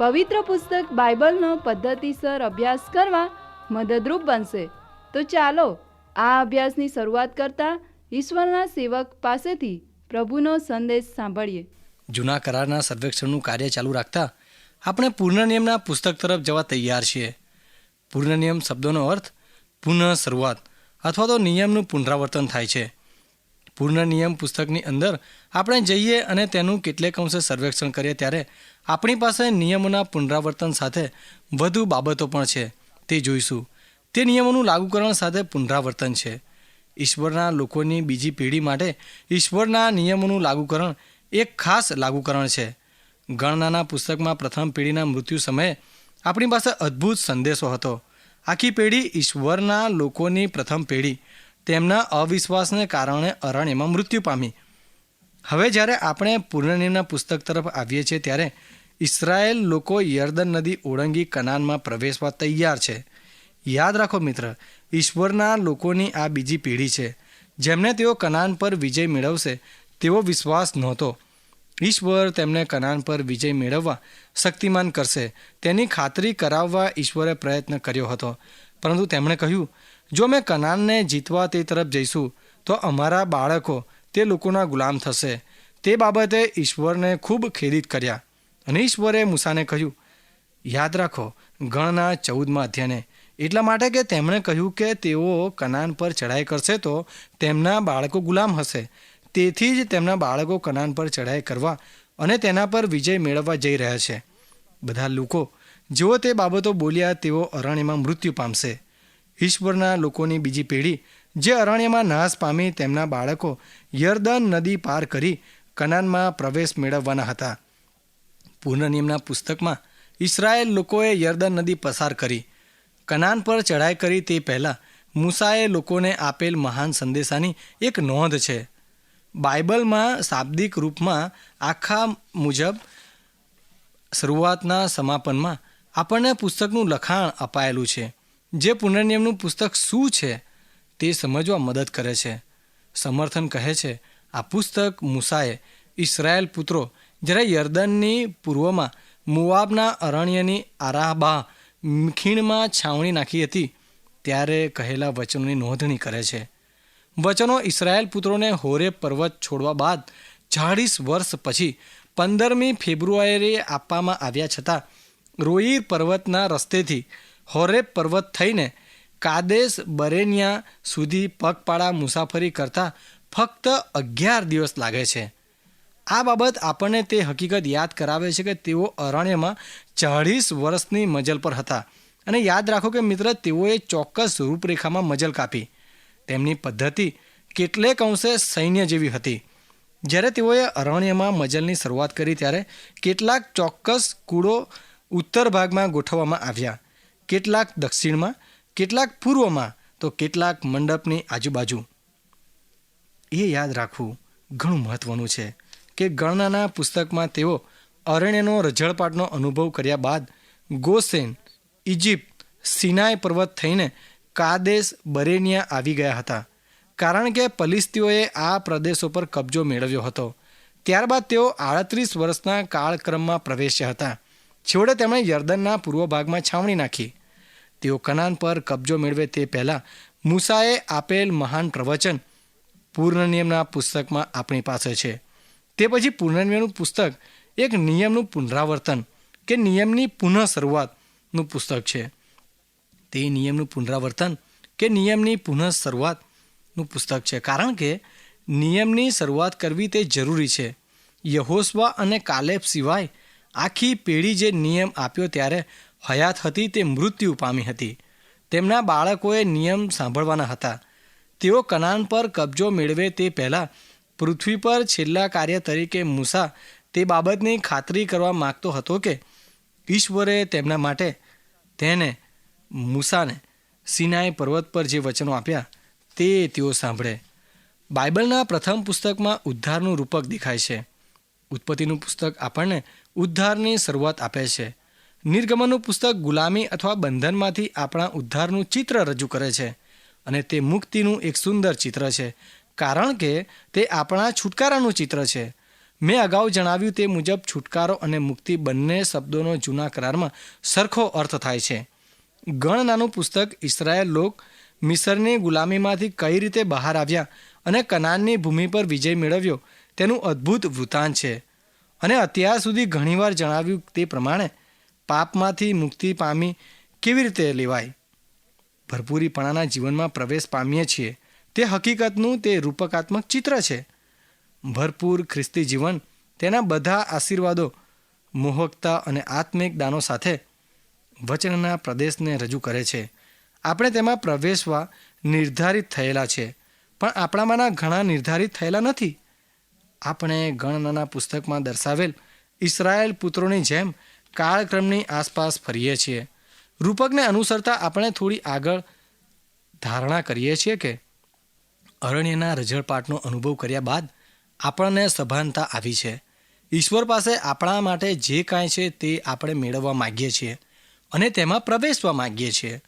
પવિત્ર પુસ્તક બાઇબલનો પદ્ધતિસર અભ્યાસ કરવા મદદરૂપ બનશે. તો ચાલો, આ અભ્યાસની શરૂઆત કરતા ઈશ્વરના સેવક પાસેથી પ્રભુનો સંદેશ સાંભળીએ. જૂના કરારના સર્વેક્ષણનું કાર્ય ચાલુ રાખતા આપણે પૂર્ણ નિયમના પુસ્તક તરફ જવા તૈયાર છીએ. પૂર્ણ નિયમ શબ્દોનો અર્થ પુનઃ શરૂઆત અથવા તો નિયમનું પુનરાવર્તન થાય છે. પૂર્ણ નિયમ પુસ્તકની અંદર આપણે જઈએ અને તેનું કેટલેક અંશે સર્વેક્ષણ કરીએ ત્યારે આપણી પાસે નિયમોના પુનરાવર્તન સાથે વધુ બાબતો પણ છે, તે જોઈશું. તે નિયમોનું લાગુકરણ સાથે પુનરાવર્તન છે. ઈશ્વરના લોકોની બીજી પેઢી માટે ઈશ્વરના નિયમોનું લાગુકરણ એક ખાસ લાગુકરણ છે. ગણનાના પુસ્તકમાં પ્રથમ પેઢીના મૃત્યુ સમયે આપણી પાસે અદ્ભુત સંદેશો હતો. આખી પેઢી ઈશ્વરના લોકોની પ્રથમ પેઢી. તેમના અવિશ્વાસને કારણે અરણ્યમાં મૃત્યુ પામી. હવે જ્યારે આપણે પૂર્ણનિયમના પુસ્તક તરફ આવીએ છીએ, ત્યારે ઇસરાયેલ લોકો યર્દન નદી ઓળંગી કનાનમાં પ્રવેશવા તૈયાર છે. યાદ રાખો મિત્ર, ઈશ્વરના લોકોની આ બીજી પેઢી છે. જેમને તેઓ કનાન પર વિજય મેળવશે, તેવો વિશ્વાસ નહોતો. ઈશ્વર તેમને કનાન પર વિજય મેળવવા શક્તિમાન કરશે. તેની ખાતરી કરાવવા ઈશ્વરે પ્રયત્ન કર્યો હતો. પરંતુ તેમણે કહ્યું, જો મેં કનાનને જીતવા તે તરફ જઈશું, તો અમારા બાળકો તે લોકોના ગુલામ થશે. તે બાબતે ઈશ્વરને ખૂબ ખેદિત કર્યા અને ઈશ્વરે મૂસાને કહ્યું, યાદ રાખો, ગણના ચૌદમાં અધ્યાયને. એટલા માટે કે તેમણે કહ્યું કે તેઓ કનાન પર ચઢાઈ કરશે તો તેમના બાળકો ગુલામ હશે. તેથી જ તેમના બાળકો કનાન પર ચઢાઈ કરવા અને તેના પર વિજય મેળવવા જઈ રહ્યા છે. બધા લોકો જેઓ તે બાબતો બોલ્યા તેઓ અરણ્યમાં મૃત્યુ પામશે. ઈશ્વરના લોકોની બીજી પેઢી જે અરણ્યમાં નાશ પામી તેમના બાળકો યર્દન નદી પાર કરી કનાનમાં પ્રવેશ મેળવવાના હતા. પૂર્ણ પુસ્તકમાં ઇસરાયેલ લોકોએ યર્દન નદી પસાર કરી. કનાન પર ચઢાઈ કરી તે પહેલાં મૂસાએ લોકોને આપેલ મહાન સંદેશાની એક નોંધ છે. બાઇબલમાં શાબ્દિક રૂપમાં આખા મુજબ શરૂઆતના સમાપનમાં આપણને પુસ્તકનું લખાણ અપાયેલું છે. જે પુનર્નિયમનું પુસ્તક શું છે? તે સમજવા મદદ કરે છે. સમર્થન કહે છે, આ પુસ્તક મૂસાએ ઇસરાયેલ પુત્રો જ્યારે યર્દનની પૂર્વમાં મુવાબના અરણ્યની આરાબા ખીણમાં છાવણી નાખી હતી, ત્યારે કહેલા વચનોની નોંધણી કરે છે. વચનો ઇસરાયેલ પુત્રોને હોરે પર્વત છોડવા બાદ ચાળીસ વર્ષ પછી પંદરમી ફેબ્રુઆરીએ આપવામાં આવ્યા છતાં રોઈર પર્વતના રસ્તેથી હોરેબ પર્વત થઈને કાદેશ બરેનિયા સુધી પગપાળા મુસાફરી કરતાં ફક્ત અગિયાર દિવસ લાગે છે. આ બાબત આપણને તે હકીકત યાદ કરાવે છે કે તેઓ અરણ્યમાં ચાળીસ વર્ષની મજલ પર હતા. અને યાદ રાખો કે મિત્ર, તેઓએ ચોક્કસ રૂપરેખામાં મજલ કાપી. તેમની પદ્ધતિ કેટલેક અંશે સૈન્ય જેવી હતી. જ્યારે તેઓએ અરણ્યમાં મજલની શરૂઆત કરી ત્યારે કેટલાક ચોક્કસ કૂળો ઉત્તર ભાગમાં ગોઠવવામાં આવ્યા. કેટલાક દક્ષિણમાં કેટલાક પૂર્વમાં તો કેટલાક મંડપની આજુબાજુ. એ યાદ રાખવું ઘણું મહત્વનું છે કે ગણનાના પુસ્તકમાં તેઓ અરણ્યનો રઝળપાટનો અનુભવ કર્યા બાદ ગોસેન ઇજિપ્ત સિનાય પર્વત થઈને કાદેશ બરેનિયા આવી ગયા હતા. કારણ કે પલિસ્તીઓએ આ પ્રદેશો પર કબજો મેળવ્યો હતો. ત્યારબાદ તેઓ આડત્રીસ વર્ષના કાળક્રમમાં પ્રવેશ્યા હતા. છેવટે તેમણે યર્દનના પૂર્વ ભાગમાં છાવણી નાખી. તેઓ કનાન પર કબજો મેળવે તે પહેલાં મૂસાએ આપેલ મહાન પ્રવચન પૂર્ણ નિયમના પુસ્તકમાં આપણી પાસે છે. તે પછી પૂર્ણ નિયમનું પુસ્તક એક નિયમનું પુનરાવર્તન કે નિયમની પુનઃ શરૂઆતનું પુસ્તક છે. તે નિયમનું પુનરાવર્તન કે નિયમની પુનઃ શરૂઆતનું પુસ્તક છે. કારણ કે નિયમની શરૂઆત કરવી તે જરૂરી છે. યહોસ્વા અને કાલેબ સિવાય આખી પેઢી જે નિયમ આપ્યો ત્યારે હયાત હતી તે મૃત્યુ પામી હતી. તેમના બાળકોએ નિયમ સાંભળવાના હતા. તેઓ કનાન પર કબજો મેળવે તે પહેલાં પૃથ્વી પર છેલ્લા કાર્ય તરીકે મૂસા તે બાબતની ખાતરી કરવા માગતો હતો કે ઈશ્વરે તેમના માટે તેને મૂસાને સિનાઈ પર્વત પર જે વચનો આપ્યા તે તેઓ સાંભળે. બાઇબલના પ્રથમ પુસ્તકમાં ઉદ્ધારનું રૂપક દેખાય છે. ઉત્પત્તિનું પુસ્તક આપણને ઉદ્ધારની શરૂઆત આપે છે. નિર્ગમનનું પુસ્તક ગુલામી અથવા બંધનમાંથી આપણા ઉદ્ધારનું ચિત્ર રજૂ કરે છે અને તે મુક્તિનું એક સુંદર ચિત્ર છે. કારણ કે તે આપણા છુટકારાનું ચિત્ર છે. મેં અગાઉ જણાવ્યું તે મુજબ છુટકારો અને મુક્તિ બંને શબ્દોનો જૂના કરારમાં સરખો અર્થ થાય છે. ગણનાનું પુસ્તક ઇસરાયેલ લોક મિસરની ગુલામીમાંથી કઈ રીતે બહાર આવ્યા અને કનાનની ભૂમિ પર વિજય મેળવ્યો તેનું અદ્ભુત વૃતાંત છે. અને અત્યાર સુધી ઘણીવાર જણાવ્યું તે પ્રમાણે પાપમાંથી મુક્તિ પામી કેવી રીતે લેવાય? ભરપૂરીપણાના જીવનમાં પ્રવેશ પામીએ છીએ. તે હકીકતનું, તે રૂપકાત્મક ચિત્ર છે. ભરપૂર ખ્રિસ્તી જીવન તેના બધા આશીર્વાદો, મોહકતા અને આત્મિક દાનો સાથે વચનના પ્રદેશને રજૂ કરે છે. આપણે તેમાં પ્રવેશવા નિર્ધારિત થયેલા છે, પણ આપણામાંના ઘણા નિર્ધારિત થયેલા નથી. આપણે ગણનાના પુસ્તકમાં દર્શાવેલ ઇસરાયેલ પુત્રોની જેમ કાળક્રમની આસપાસ ફરીએ છીએ. રૂપકને અનુસરતા આપણે થોડી આગળ ધારણા કરીએ છીએ કે અરણ્યના રજળપાટનો અનુભવ કર્યા બાદ આપણને સભાનતા આવી છે. ઈશ્વર પાસે આપણા માટે જે કાંઈ છે તે આપણે મેળવવા માગીએ છીએ અને તેમાં પ્રવેશવા માગીએ છીએ.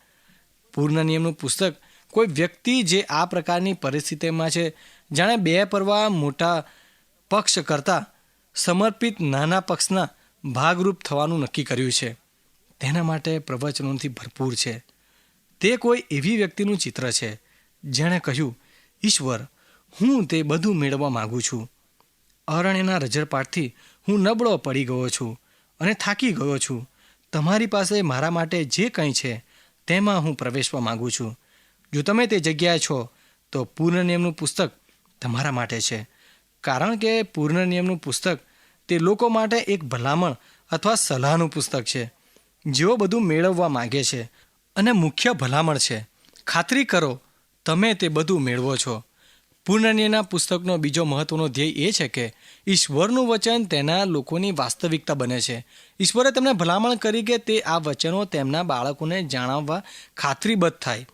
પૂર્ણ નિયમનું પુસ્તક કોઈ વ્યક્તિ જે આ પ્રકારની પરિસ્થિતિમાં છે, જાણે બે પરવા મોટા પક્ષ કરતાં સમર્પિત નાના પક્ષના ભાગરૂપ થવાનું નક્કી કર્યું છે. તેના માટે પ્રવચનોથી ભરપૂર છે. તે કોઈ એવી વ્યક્તિનું ચિત્ર છે, જેણે કહ્યું, ઈશ્વર, હું તે બધું મેળવવા માગું છું. અરણ્યના રજરપાટથી હું નબળો પડી ગયો છું અને થાકી ગયો છું. તમારી પાસે મારા માટે જે કંઈ છે, તેમાં હું પ્રવેશવા માગું છું. જો તમે તે જગ્યાએ છો, તો પૂર્ણ નિયમનું પુસ્તક તમારા માટે છે. કારણ કે પૂર્ણ નિયમનું પુસ્તક તે લોકો માટે એક ભલામણ અથવા સલાહનું પુસ્તક છે, જેઓ બધું મેળવવા માગે છે અને મુખ્ય ભલામણ છે. ખાતરી કરો, તમે તે બધું મેળવો છો. પુનર્નિયના પુસ્તકનો બીજો મહત્વનો ધ્યેય એ છે કે, ઈશ્વરનું વચન તેના લોકોની વાસ્તવિકતા બને છે. ઈશ્વરે તેમને ભલામણ કરી કે તે આ વચનો તેમના બાળકોને જણાવવા ખાતરીબદ્ધ થાય.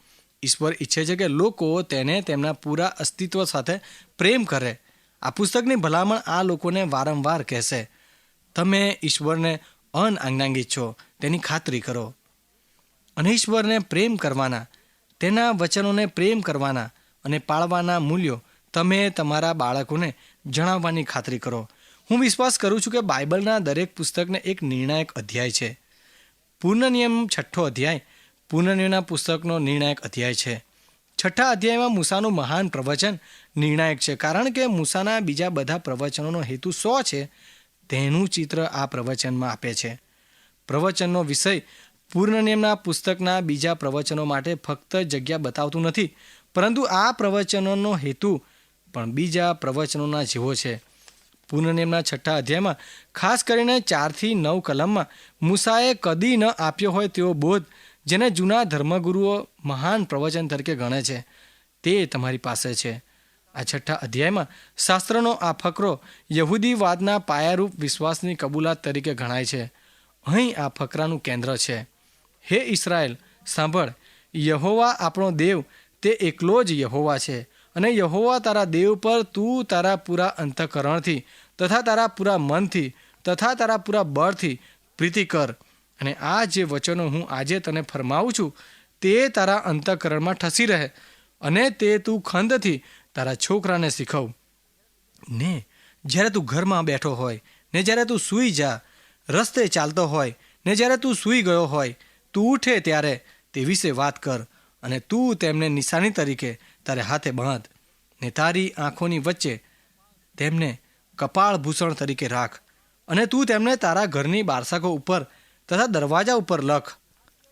ઈશ્વર ઈચ્છે છે કે લોકો તેને તેમના પૂરા અસ્તિત્વ સાથે પ્રેમ કરે આ પુસ્તકની ભલામણ આ લોકોને વારંવાર કહેશે. તમે ઈશ્વરને અનઆજ્ઞાંગિત છો, તેની ખાતરી કરો. અને ઈશ્વરને પ્રેમ કરવાના, તેના વચનોને પ્રેમ કરવાના અને પાળવાના મૂલ્યો તમે તમારા બાળકોને જણાવવાની ખાતરી કરો. હું વિશ્વાસ કરું છું કે બાઇબલના દરેક પુસ્તકને એક નિર્ણાયક અધ્યાય છે. પૂર્ણ નિયમ છઠ્ઠો અધ્યાય પૂર્ણ નિયમના પુસ્તકનો નિર્ણાયક અધ્યાય છે. છઠ્ઠા અધ્યાયમાં મૂસાનું મહાન પ્રવચન નિર્ણાયક છે. કારણ કે મૂસાના બીજા બધા પ્રવચનોનો હેતુ સો છે, તેનું ચિત્ર આ પ્રવચનમાં આપે છે. પ્રવચનનો વિષય પૂર્ણ નિયમના પુસ્તકના બીજા પ્રવચનો માટે ફક્ત જગ્યા બતાવતું નથી, પરંતુ આ પ્રવચનોનો હેતુ પણ બીજા પ્રવચનોના જેવો છે. પૂર્ણ નિયમના છઠ્ઠા અધ્યાયમાં ખાસ કરીને ચારથી નવ કલમમાં મૂસાએ કદી ન આપ્યો હોય તેવો બોધ જેને જૂના ધર્મગુરુઓ મહાન પ્રવચન તરીકે ગણે છે, તે તમારી પાસે છે. આ છઠ્ઠા અધ્યાયમાં શાસ્ત્રનો આ ફકરો યહૂદીવાદના પાયારૂપ વિશ્વાસની કબૂલાત તરીકે ગણાય છે. અહીં આ ફકરાનું કેન્દ્ર છે. હે ઇસરાયલ સાંભળ, યહોવા આપણો દેવ, તે એકલો જ યહોવા છે અને યહોવા તારા દેવ પર તું તારા પૂરા અંતઃકરણથી તથા તારા પૂરા મનથી તથા તારા પૂરા બળથી પ્રીતિ કર. અને આ જે વચનો હું આજે તને ફરમાવું છું, તે તારા અંતઃકરણમાં ઠસી રહે અને તે તું ખંદથી તારા છોકરાને શીખવ. ને જ્યારે તું ઘરમાં બેઠો હોય, ને જ્યારે તું સૂઈ જા, રસ્તે ચાલતો હોય, ને જ્યારે તું સૂઈ ગયો હોય, તું ઉઠે ત્યારે તે વિશે વાત કર અને તું તેમને નિશાની તરીકે તારે હાથે બાંધ ને તારી આંખોની વચ્ચે તેમને કપાળ ભૂષણ તરીકે રાખ અને તું તેમને તારા ઘરની બારસાકો ઉપર તથા દરવાજા ઉપર લખ.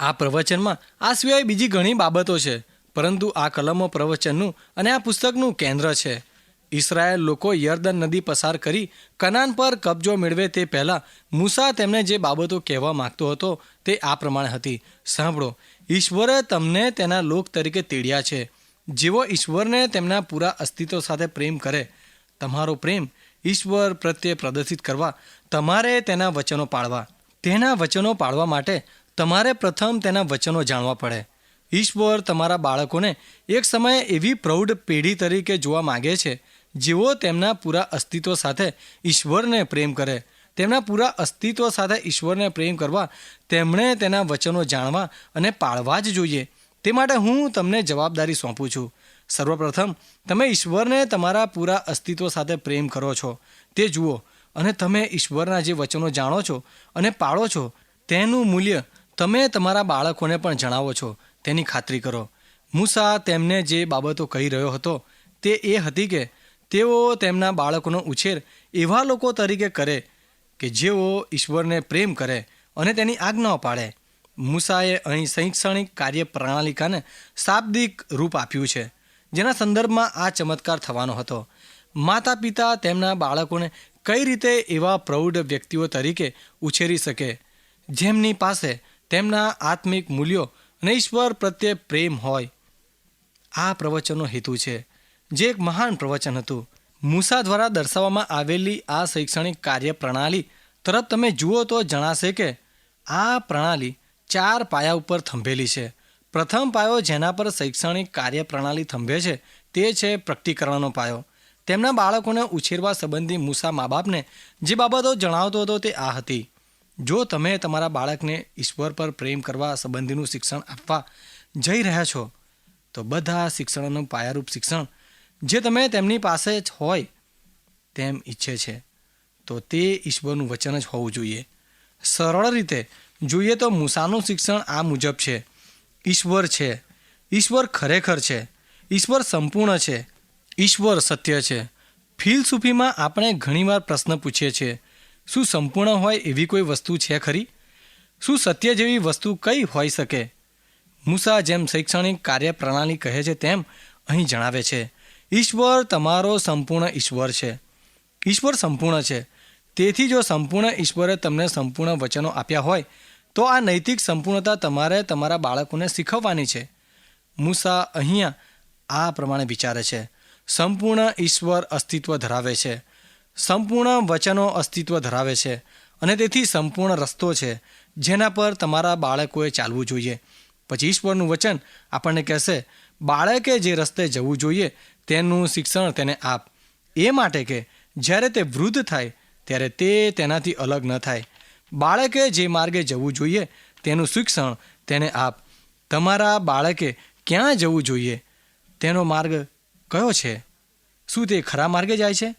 આ પ્રવચનમાં આ સિવાય બીજી ઘણી બાબતો છે, પરંતુ આ કલમો પ્રવચનનું અને આ પુસ્તકનું કેન્દ્ર છે. ઇસરાયેલ લોકો યર્દન નદી પસાર કરી કનાન પર કબજો મેળવે તે પહેલાં મૂસા તેમને જે બાબતો કહેવા માંગતો હતો તે આ પ્રમાણે હતી. સાંભળો, ઈશ્વરે તમને તેના લોક તરીકે તેડ્યા છે. જેવો ઈશ્વરને તેમના પૂરા અસ્તિત્વ સાથે પ્રેમ કરે, તમારો પ્રેમ ઈશ્વર પ્રત્યે પ્રદર્શિત કરવા, તમારે તેના વચનો પાળવા. તેના વચનો પાળવા માટે તમારે પ્રથમ તેના વચનો જાણવા પડે. ઈશ્વર તમારા બાળકોને એક સમયે એવી પ્રૌઢ પેઢી તરીકે જોવા માગે છે, જેઓ તેમના પૂરા અસ્તિત્વ સાથે ઈશ્વરને પ્રેમ કરે. તેમના પૂરા અસ્તિત્વ સાથે ઈશ્વરને પ્રેમ કરવા તેમણે તેના વચનો જાણવા અને પાળવા જ જોઈએ. તે માટે હું તમને જવાબદારી સોંપું છું. સર્વપ્રથમ, તમે ઈશ્વરને તમારા પૂરા અસ્તિત્વ સાથે પ્રેમ કરો છો. તે જુઓ અને તમે ઈશ્વરના જે વચનો જાણો છો અને પાળો છો, તેનું મૂલ્ય તમે તમારા બાળકોને પણ જણાવો છો. તેની ખાતરી કરો. મૂસા તેમને જે બાબતો કહી રહ્યો હતો, તે એ હતી કે તેઓ તેમના બાળકોનો ઉછેર એવા લોકો તરીકે કરે કે જેઓ ઈશ્વરને પ્રેમ કરે અને તેની આજ્ઞાઓ પાડે મૂસાએ અહીં શૈક્ષણિક કાર્ય પ્રણાલિકાને શાબ્દિક રૂપ આપ્યું છે, જેના સંદર્ભમાં આ ચમત્કાર થવાનો હતો. માતા પિતા તેમના બાળકોને કઈ રીતે એવા પ્રૌઢ વ્યક્તિઓ તરીકે ઉછેરી શકે? જેમની પાસે તેમના આત્મિક મૂલ્યો અને ઈશ્વર પ્રત્યે પ્રેમ હોય. આ પ્રવચનનો હેતુ છે. જે એક મહાન પ્રવચન હતું. મૂસા દ્વારા દર્શાવવામાં આવેલી આ શૈક્ષણિક કાર્ય પ્રણાલી તરફ તમે જુઓ તો જણાશે કે આ પ્રણાલી ચાર પાયા ઉપર થંભેલી છે. પ્રથમ પાયો જેના પર શૈક્ષણિક કાર્ય પ્રણાલી થંભે છે, તે છે પ્રકટીકરણનો પાયો. તેમના બાળકોને ઉછેરવા સંબંધી મૂસા મા બાપને જે બાબતો જણાવતો હતો તે આ હતી. જો તમે તમારા બાળકને ઈશ્વર પર પ્રેમ કરવા સંબંધીનું શિક્ષણ આપવા જઈ રહ્યા છો, તો બધા શિક્ષણનું પાયારૂપ શિક્ષણ જે તમે તેમની પાસે જ હોય તેમ ઈચ્છે છે, તો તે ઈશ્વરનું વચન જ હોવું જોઈએ. સરળ રીતે જોઈએ તો મૂસાનું શિક્ષણ આ મુજબ છે. ઈશ્વર છે. ઈશ્વર ખરેખર છે. ઈશ્વર સંપૂર્ણ છે. ઈશ્વર સત્ય છે. ફિલસૂફીમાં આપણે ઘણીવાર પ્રશ્ન પૂછીએ છીએ, શું સંપૂર્ણ હોય એવી કોઈ વસ્તુ છે ખરી? શું સત્ય જેવી વસ્તુ કઈ હોઈ શકે? મૂસા જેમ શૈક્ષણિક કાર્ય પ્રણાલી કહે છે તેમ અહીં જણાવે છે, ઈશ્વર તમારો સંપૂર્ણ ઈશ્વર છે. ઈશ્વર સંપૂર્ણ છે. તેથી જો સંપૂર્ણ ઈશ્વરે તમને સંપૂર્ણ વચનો આપ્યા હોય, તો આ નૈતિક સંપૂર્ણતા તમારે તમારા બાળકોને શીખવવાની છે. મૂસા અહીંયા આ પ્રમાણે વિચારે છે. સંપૂર્ણ ઈશ્વર અસ્તિત્વ ધરાવે છે. સંપૂર્ણ વચનો અસ્તિત્વ ધરાવે છે અને તેથી સંપૂર્ણ રસ્તો છે જેના પર તમારા બાળકોએ ચાલવું જોઈએ. પછી ઈશ્વરનું વચન આપણને કહેશે, બાળકે જે રસ્તે જવું જોઈએ તેનું શિક્ષણ તેને આપ. એ માટે કે જ્યારે તે વૃદ્ધ થાય ત્યારે તે તેનાથી અલગ ન થાય. બાળકે જે માર્ગે જવું જોઈએ તેનું શિક્ષણ તેને આપ. તમારા બાળકે ક્યાં જવું જોઈએ તેનો માર્ગ કયો છે? શું તે ખરા માર્ગે જાય છે?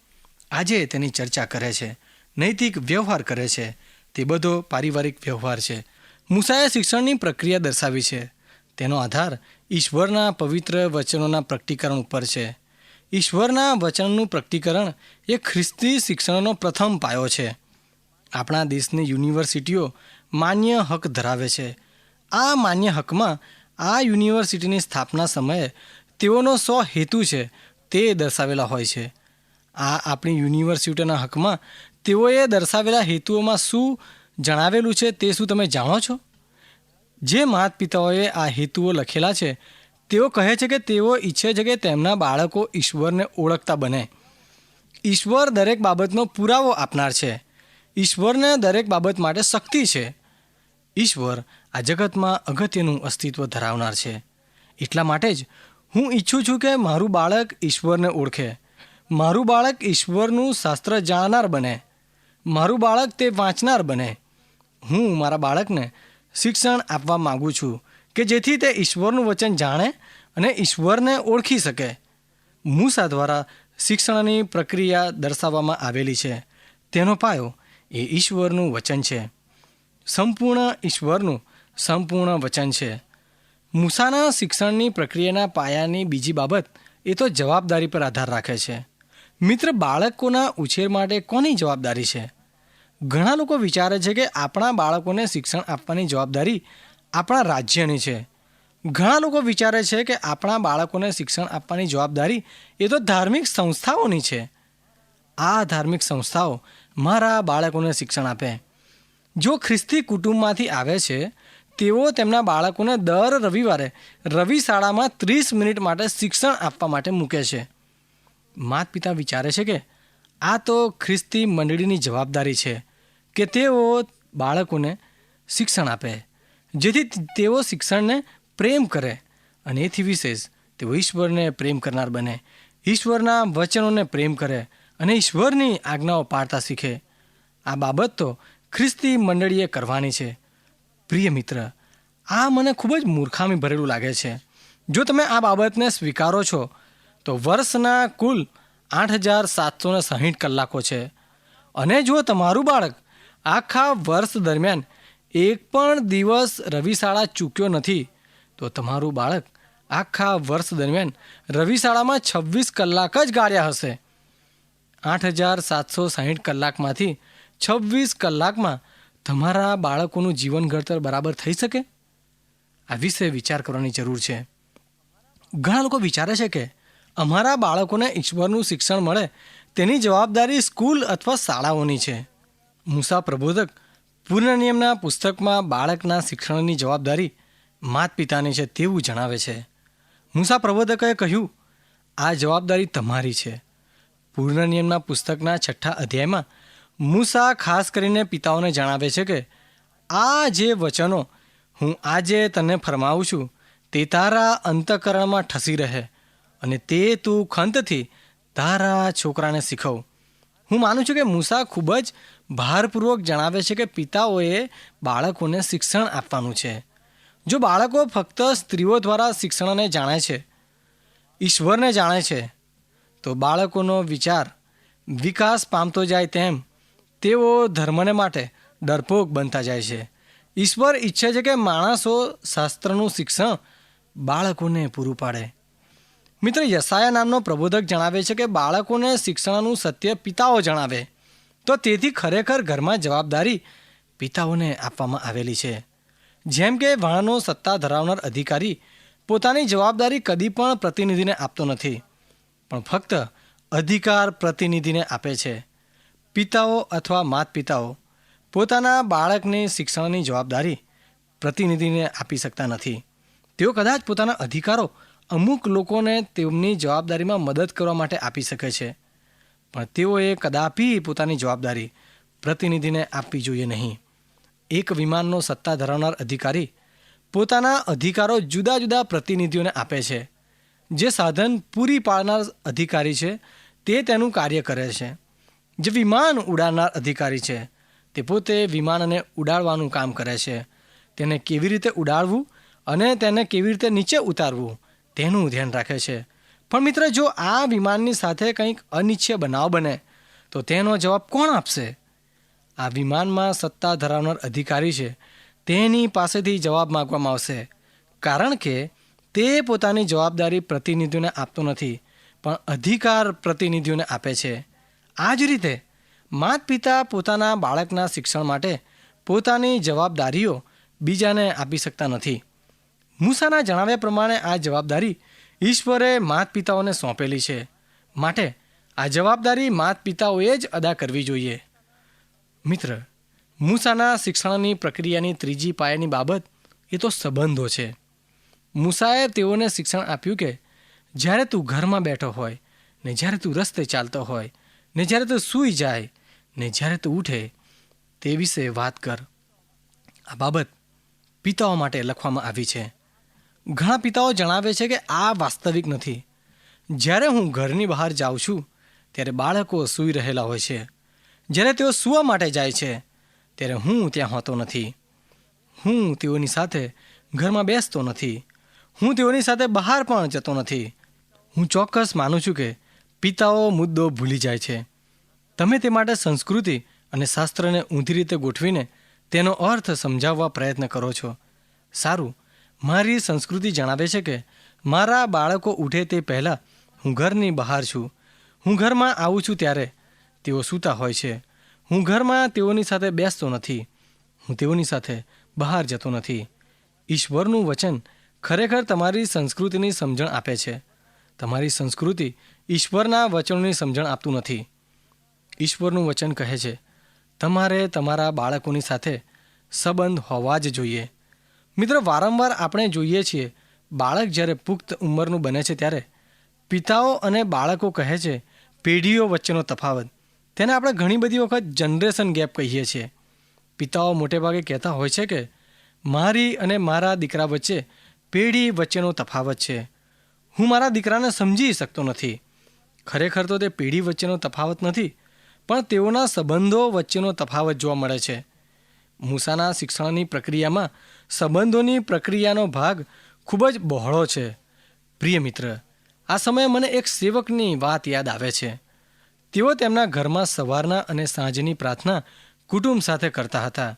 આજે તેની ચર્ચા કરે છે, નૈતિક વ્યવહાર કરે છે. તે બધો પારિવારિક વ્યવહાર છે. મૂસાએ શિક્ષણની પ્રક્રિયા દર્શાવી છે. તેનો આધાર ઈશ્વરના પવિત્ર વચનોના પ્રકટીકરણ ઉપર છે. ઈશ્વરના વચનનું પ્રકટીકરણ એ ખ્રિસ્તી શિક્ષણનો પ્રથમ પાયો છે. આપણા દેશની યુનિવર્સિટીઓ માન્ય હક ધરાવે છે. આ માન્ય હકમાં આ યુનિવર્સિટીની સ્થાપના સમયે તેઓનો સો હેતુ છે તે દર્શાવેલા હોય છે. આ આપણી યુનિવર્સિટીના હકમાં તેઓએ દર્શાવેલા હેતુઓમાં શું જણાવેલું છે તે શું તમે જાણો છો? જે માતા પિતાઓએ આ હેતુઓ લખેલા છે, તેઓ કહે છે કે તેઓ ઈચ્છે છે કે તેમના બાળકો ઈશ્વરને ઓળખતા બને. ઈશ્વર દરેક બાબતનો પુરાવો આપનાર છે. ઈશ્વરને દરેક બાબત માટે શક્તિ છે. ઈશ્વર આ જગતમાં અગત્યનું અસ્તિત્વ ધરાવનાર છે. એટલા માટે જ હું ઈચ્છું છું કે મારું બાળક ઈશ્વરને ઓળખે. મારું બાળક ઈશ્વરનું શાસ્ત્ર જાણનાર બને. મારું બાળક તે વાંચનાર બને. હું મારા બાળકને શિક્ષણ આપવા માગું છું કે જેથી તે ઈશ્વરનું વચન જાણે અને ઈશ્વરને ઓળખી શકે. મૂસા દ્વારા શિક્ષણની પ્રક્રિયા દર્શાવવામાં આવેલી છે. તેનો પાયો એ ઈશ્વરનું વચન છે. સંપૂર્ણ ઈશ્વરનું સંપૂર્ણ વચન છે. મૂસાના શિક્ષણની પ્રક્રિયાના પાયાની બીજી બાબત એ તો જવાબદારી પર આધાર રાખે છે. મિત્ર બાળકોના ઉછેર માટે કોની જવાબદારી છે? ઘણા લોકો વિચારે છે કે આપણા બાળકોને શિક્ષણ આપવાની જવાબદારી આપણા રાજ્યની છે. ઘણા લોકો વિચારે છે કે આપણા બાળકોને શિક્ષણ આપવાની જવાબદારી એ તો ધાર્મિક સંસ્થાઓની છે. આ ધાર્મિક સંસ્થાઓ મારા બાળકોને શિક્ષણ આપે. જો ખ્રિસ્તી કુટુંબમાંથી આવે છે તેઓ તેમના બાળકોને દર રવિવારે રવિ શાળામાં ત્રીસ મિનિટ માટે શિક્ષણ આપવા માટે મૂકે છે. માત પિતા વિચારે છે કે આ તો ખ્રિસ્તી મંડળીની જવાબદારી છે કે તેઓ બાળકોને શિક્ષણ આપે, જેથી તેઓ શિક્ષણને પ્રેમ કરે અને એથી વિશેષ તેઓ ઈશ્વરને પ્રેમ કરનાર બને, ઈશ્વરના વચનોને પ્રેમ કરે અને ઈશ્વરની આજ્ઞાઓ પાળતા શીખે. આ બાબત તો ખ્રિસ્તી મંડળીએ કરવાની છે. પ્રિય મિત્ર, આ મને ખૂબ જ મૂર્ખામી ભરેલું લાગે છે. જો તમે આ બાબતને સ્વીકારો છો, તો વર્ષના કુલ આઠ હજાર સાતસો ને સાહીઠ કલાકો છે. અને જો તમારું બાળક આખા વર્ષ દરમિયાન એક પણ દિવસ રવિશાળા ચૂક્યો નથી, તો તમારું બાળક આખા વર્ષ દરમિયાન રવિશાળામાં છવ્વીસ કલાક જ ગાળ્યા હશે. આઠ હજાર સાતસો સાહીઠ કલાકમાંથી છવ્વીસ કલાકમાં તમારા બાળકોનું જીવન ઘડતર બરાબર થઈ શકે? આ વિશે વિચાર કરવાની જરૂર છે. ઘણા લોકો વિચારે છે કે અમારા બાળકોને ઈશ્વરનું શિક્ષણ મળે તેની જવાબદારી સ્કૂલ અથવા શાળાઓની છે. મૂસા પ્રબોધક પૂર્ણ નિયમના પુસ્તકમાં બાળકના શિક્ષણની જવાબદારી માત પિતાની છે તેવું જણાવે છે. મૂસા પ્રબોધકે કહ્યું, આ જવાબદારી તમારી છે. પૂર્ણ નિયમના પુસ્તકના છઠ્ઠા અધ્યાયમાં મૂસા ખાસ કરીને પિતાઓને જણાવે છે કે, આ જે વચનો હું આજે તને ફરમાવું છું, તે તારા અંતકરણમાં ઠસી રહે અને તે તું ખંતથી તારા છોકરાને શીખવ. હું માનું છું કે મૂસા ખૂબ જ ભારપૂર્વક જણાવે છે કે પિતાઓએ બાળકોને શિક્ષણ આપવાનું છે. જો બાળકો ફક્ત સ્ત્રીઓ દ્વારા શિક્ષણને જાણે છે, ઈશ્વરને જાણે છે, તો બાળકોનો વિચાર વિકાસ પામતો જાય તેમ તેઓ ધર્મને માટે ડરપોક બનતા જાય છે. ઈશ્વર ઈચ્છે છે કે માણસો શાસ્ત્રનું શિક્ષણ બાળકોને પૂરું પાડે. મિત્ર યસાયા નામનો પ્રબોધક જણાવે છે કે બાળકોને શિક્ષણનું સત્ય પિતાઓ જણાવે. તો તેથી ખરેખર ઘરમાં જવાબદારી પિતાઓને આપવામાં આવેલી છે. જેમ કે વાણનો સત્તા ધરાવનાર અધિકારી પોતાની જવાબદારી કદી પણ પ્રતિનિધિને આપતો નથી. પણ ફક્ત અધિકાર પ્રતિનિધિને આપે છે. પિતાઓ અથવા માત પિતાઓ પોતાના બાળકને શિક્ષણની જવાબદારી પ્રતિનિધિને આપી શકતા નથી. તેઓ કદાચ પોતાના અધિકારો અમુક લોકોને તેમની જવાબદારીમાં મદદ કરવા માટે આપી શકે છે, પણ તેઓએ કદાપી પોતાની જવાબદારી પ્રતિનિધિને આપવી જોઈએ નહીં. એક વિમાનનો સત્તા ધરાવનાર અધિકારી પોતાના અધિકારો જુદા જુદા પ્રતિનિધિઓને આપે છે. જે સાધન પૂરી પાડનાર અધિકારી છે, તે તેનું કાર્ય કરે છે. જે વિમાન ઉડાડનાર અધિકારી છે, તે પોતે વિમાનને ઉડાડવાનું કામ કરે છે. તેને કેવી રીતે ઉડાડવું અને તેને કેવી રીતે નીચે ઉતારવું, તેનું ધ્યાન રાખે છે. પણ મિત્ર, જો આ વિમાનની સાથે કંઈક અનિચ્છય બનાવ બને, તો તેનો જવાબ કોણ આપશે? આ વિમાનમાં સત્તા ધરાવનાર અધિકારી છે, તેની પાસેથી જવાબ માગવામાં આવશે. કારણ કે તે પોતાની જવાબદારી પ્રતિનિધિઓને આપતો નથી, પણ અધિકાર પ્રતિનિધિઓને આપે છે. આ જ રીતે માત પિતા પોતાના બાળકના શિક્ષણ માટે પોતાની જવાબદારીઓ બીજાને આપી શકતા નથી. મૂસાના જણાવ્યા પ્રમાણે આ જવાબદારી ઈશ્વરે માત પિતાઓને સોંપેલી છે. માટે આ જવાબદારી માત પિતાઓએ જ અદા કરવી જોઈએ. મિત્ર, મૂસાના શિક્ષણની પ્રક્રિયાની ત્રીજી પાયાની બાબત એ તો સંબંધો છે. મૂસાએ તેઓને શિક્ષણ આપ્યું કે જ્યારે તું ઘરમાં બેઠો હોય ને જ્યારે તું રસ્તે ચાલતો હોય ને જ્યારે તું સૂઈ જાય ને જ્યારે તું ઉઠે, તે વિશે વાત કર. આ બાબત પિતાઓ માટે લખવામાં આવી છે. ઘણા પિતાઓ જણાવે છે કે આ વાસ્તવિક નથી. જ્યારે હું ઘરની બહાર જાઉં છું, ત્યારે બાળકો સૂઈ રહેલા હોય છે. જ્યારે તેઓ સૂવા માટે જાય છે, ત્યારે હું ત્યાં હોતો નથી. હું તેઓની સાથે ઘરમાં બેસતો નથી. હું તેઓની સાથે બહાર પણ જતો નથી. હું ચોક્કસ માનું છું કે પિતાઓ મુદ્દો ભૂલી જાય છે. તમે તે માટે સંસ્કૃતિ અને શાસ્ત્રને ઊંધી રીતે ગોઠવીને તેનો અર્થ સમજાવવા પ્રયત્ન કરો છો. સારું, મારી સંસ્કૃતિ જણાવે છે કે મારા બાળકો ઉઠે તે પહેલાં હું ઘરની બહાર છું. હું ઘરમાં આવું છું ત્યારે તેઓ સૂતા હોય છે. હું ઘરમાં તેઓની સાથે બેસતો નથી. હું તેઓની સાથે બહાર જતો નથી. ઈશ્વરનું વચન ખરેખર તમારી સંસ્કૃતિની સમજણ આપે છે. તમારી સંસ્કૃતિ ઈશ્વરના વચનોની સમજણ આપતું નથી. ઈશ્વરનું વચન કહે છે, તમારે તમારા બાળકોની સાથે સંબંધ હોવા જ જોઈએ. મિત્ર, વારંવાર આપણે જોઈએ છીએ, બાળક જ્યારે પુખ્ત ઉંમરનું બને છે ત્યારે પિતાઓ અને બાળકો કહે છે, પેઢીઓ વચ્ચેનો તફાવત. તેને આપણે ઘણી બધી વખત જનરેશન ગેપ કહીએ છીએ. પિતાઓ મોટેભાગે કહેતા હોય છે કે, મારી અને મારા દીકરા વચ્ચે પેઢી વચ્ચેનો તફાવત છે. હું મારા દીકરાને સમજી શકતો નથી. ખરેખર તો તે પેઢી વચ્ચેનો તફાવત નથી, પણ તેઓના સંબંધો વચ્ચેનો તફાવત જોવા મળે છે. મૂસાના શિક્ષણની પ્રક્રિયામાં સંબંધોની પ્રક્રિયાનો ભાગ ખૂબ જ બહોળો છે. પ્રિય મિત્ર, આ સમયે મને એક સેવકની વાત યાદ આવે છે. તેઓ તેમના ઘરમાં સવારના અને સાંજની પ્રાર્થના કુટુંબ સાથે કરતા હતા.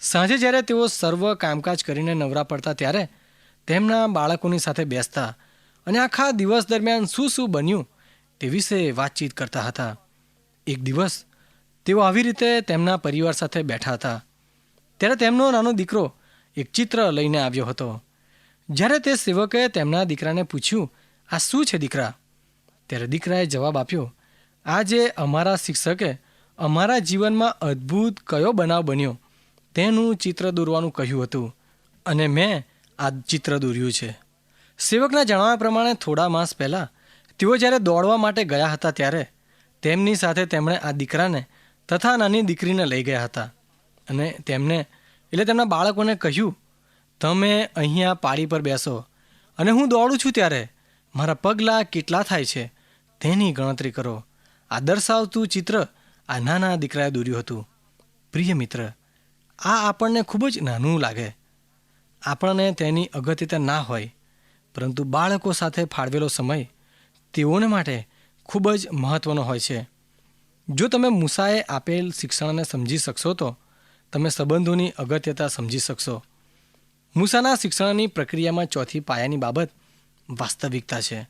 સાંજે જ્યારે તેઓ સર્વ કામકાજ કરીને નવરા પડતા ત્યારે તેમના બાળકોની સાથે બેસતા અને આખા દિવસ દરમિયાન શું શું બન્યું તે વિશે વાતચીત કરતા હતા. એક દિવસ, તેઓ આવી રીતે તેમના પરિવાર સાથે બેઠા હતા. ત્યારે તેમનો નાનો દીકરો એક ચિત્ર લઈને આવ્યો હતો. જ્યારે તે સેવકે તેમના દીકરાને પૂછ્યું, આ શું છે દીકરા? ત્યારે દીકરાએ જવાબ આપ્યો, આજે અમારા શિક્ષકે અમારા જીવનમાં અદ્ભુત કયો બનાવ બન્યો તેનું ચિત્ર દોરવાનું કહ્યું હતું અને મેં આ ચિત્ર દોર્યું છે. સેવકના જણાવ્યા પ્રમાણે થોડા માસ પહેલાં તેઓ જ્યારે દોડવા માટે ગયા હતા ત્યારે તેમની સાથે તેમણે આ દીકરાને તથા નાની દીકરીને લઈ ગયા હતા. અને તેમને, એટલે તેમના બાળકોને કહ્યું, તમે અહીંયા પાળી પર બેસો અને હું દોડું છું ત્યારે મારા પગલાં કેટલા થાય છે તેની ગણતરી કરો. આ દર્શાવતું ચિત્ર આ નાના દીકરાએ દોર્યું હતું. પ્રિય મિત્ર, આ આપણને ખૂબ જ નાનું લાગે. આપણને તેની અગત્યતા ના હોય, પરંતુ બાળકો સાથે ફાળવેલો સમય તેઓને માટે ખૂબ જ મહત્ત્વનો હોય છે. જો તમે મૂસાએ આપેલ શિક્ષણને સમજી શકશો તો તમે સંબંધોની અગત્યતા સમજી શકશો. મૂસાના શિક્ષણની પ્રક્રિયામાં ચોથી પાયાની બાબત વાસ્તવિકતા છે.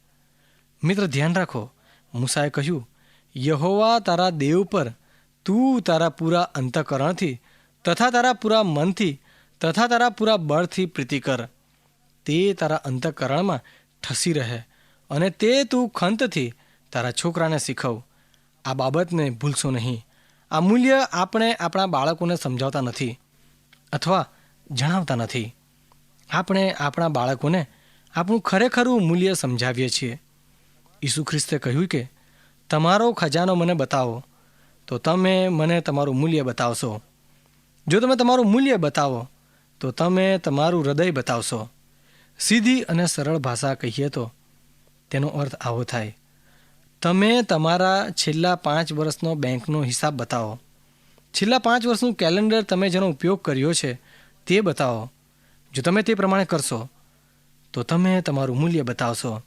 મિત્ર, ધ્યાન રાખો, મૂસાએ કહ્યું, યહોવા તારા દેવ પર તું તારા પૂરા અંતઃકરણથી તથા તારા પૂરા મનથી તથા તારા પૂરા બળથી પ્રીતિ કર. તે તારા અંતઃકરણમાં ઠસી રહે. અને તે તું ખંતથી તારા છોકરાને શીખવ. આ બાબતને ભૂલશો નહીં. આ મૂલ્ય આપણે આપણા બાળકોને સમજાવતા નથી અથવા જણાવતા નથી. આપણે આપણા બાળકોને આપણું ખરેખરું મૂલ્ય સમજાવીએ છીએ. ઈસુ ખ્રિસ્તે કહ્યું કે, તમારો ખજાનો મને બતાવો, તો તમે મને તમારું મૂલ્ય બતાવશો. જો તમે તમારું મૂલ્ય બતાવો, તો તમે તમારું હૃદય બતાવશો. સીધી અને સરળ ભાષા કહીએ તો તેનો અર્થ આવો થાય. તમે તમારા છેલ્લા પાંચ વર્ષનો બેંકનો હિસાબ બતાવો. છેલ્લા પાંચ વર્ષનું કેલેન્ડર તમે જેનો ઉપયોગ કર્યો છે, તે બતાવો. જો તમે તે પ્રમાણે કરશો, તો તમે તમારું મૂલ્ય બતાવશો.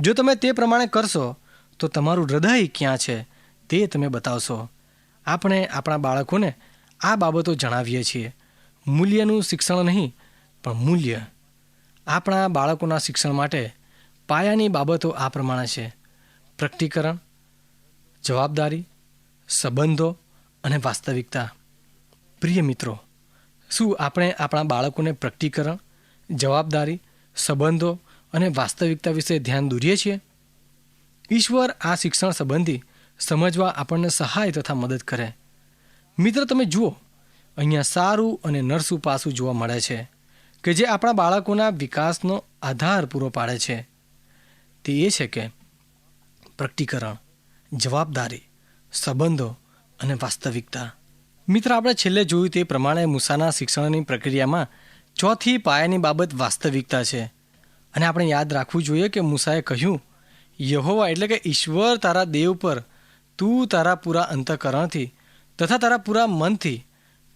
જો તમે તે પ્રમાણે કરશો, તો તમારું હૃદય ક્યાં છે, તે તમે બતાવશો. આપણે આપણા બાળકોને આ બાબતો જણાવીએ છીએ. મૂલ્યનું શિક્ષણ નહીં, પણ મૂલ્ય. આપણા બાળકોના શિક્ષણ માટે પાયાની બાબતો આ પ્રમાણે છે. પ્રકટીકરણ, જવાબદારી, સંબંધો અને વાસ્તવિકતા. પ્રિય મિત્રો, શું આપણે આપણા બાળકોને પ્રકટીકરણ, જવાબદારી, સંબંધો અને વાસ્તવિકતા વિશે ધ્યાન દોરીએ છીએ? ઈશ્વર આ શિક્ષણ સંબંધી સમજવા આપણને સહાય તથા મદદ કરે. મિત્ર, તમે જુઓ, અહીંયા સારું અને નરસું પાસું જોવા મળે છે, કે જે આપણા બાળકોના વિકાસનો આધાર પૂરો પાડે છે. તે એ છે કે પ્રકટીકરણ, જવાબદારી, સંબંધો અને વાસ્તવિકતા. મિત્ર, આપણે છેલ્લે જોયું તે પ્રમાણે મૂસાના શિક્ષણની પ્રક્રિયામાં ચોથી પાયાની બાબત વાસ્તવિકતા છે. અને આપણે યાદ રાખવું જોઈએ કે મૂસાએ કહ્યું, યહોવા એટલે કે ઈશ્વર તારા દેવ પર તું તારા પૂરા અંતઃકરણથી તથા તારા પૂરા મનથી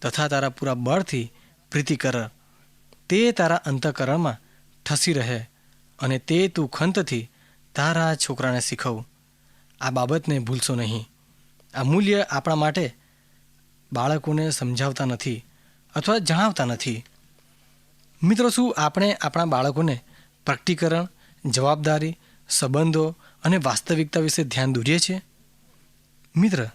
તથા તારા પૂરા બળથી પ્રીતિ કર. તે તારા અંતઃકરણમાં ઠસી રહે અને તે તું ખંતથી તારા છોકરાને શીખવ. આ બાબતને ભૂલશો નહીં. આ મૂલ્ય આપણા માટે બાળકોને સમજાવતા નથી અથવા જણાવતા નથી. મિત્રો, શું આપણે આપણા બાળકોને પ્રકટીકરણ, જવાબદારી, સંબંધો અને વાસ્તવિકતા વિશે ધ્યાન દોરીએ છીએ? મિત્ર,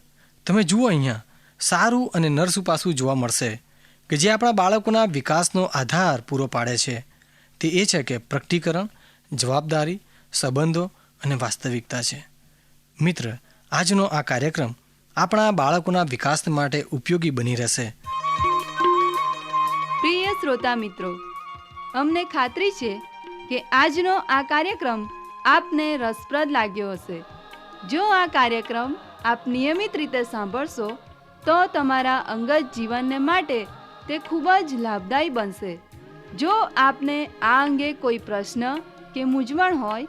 તમે જુઓ અહીંયા, સારું અને નરસું પાસું જોવા મળશે કે જે આપણા બાળકોના વિકાસનો આધાર પૂરો પાડે છે. તે એ છે કે પ્રકટીકરણ, જવાબદારી સંબંધો અને વાસ્તવિકતા છે. મિત્ર, આજનો આ કાર્યક્રમ આપણા બાળકોના વિકાસ માટે ઉપયોગી બની રહેશે. પ્રિય શ્રોતા મિત્રો, અમને ખાતરી છે કે આજનો આ કાર્યક્રમ આપને રસપ્રદ લાગ્યો હશે. જો આ કાર્યક્રમ આપ નિયમિત રીતે સાંભળશો, તો તમારા અંગત જીવનને માટે તે ખૂબ જ લાભદાયી બનશે. જો આપને આ અંગે કોઈ પ્રશ્ન કે મૂંઝવણ હોય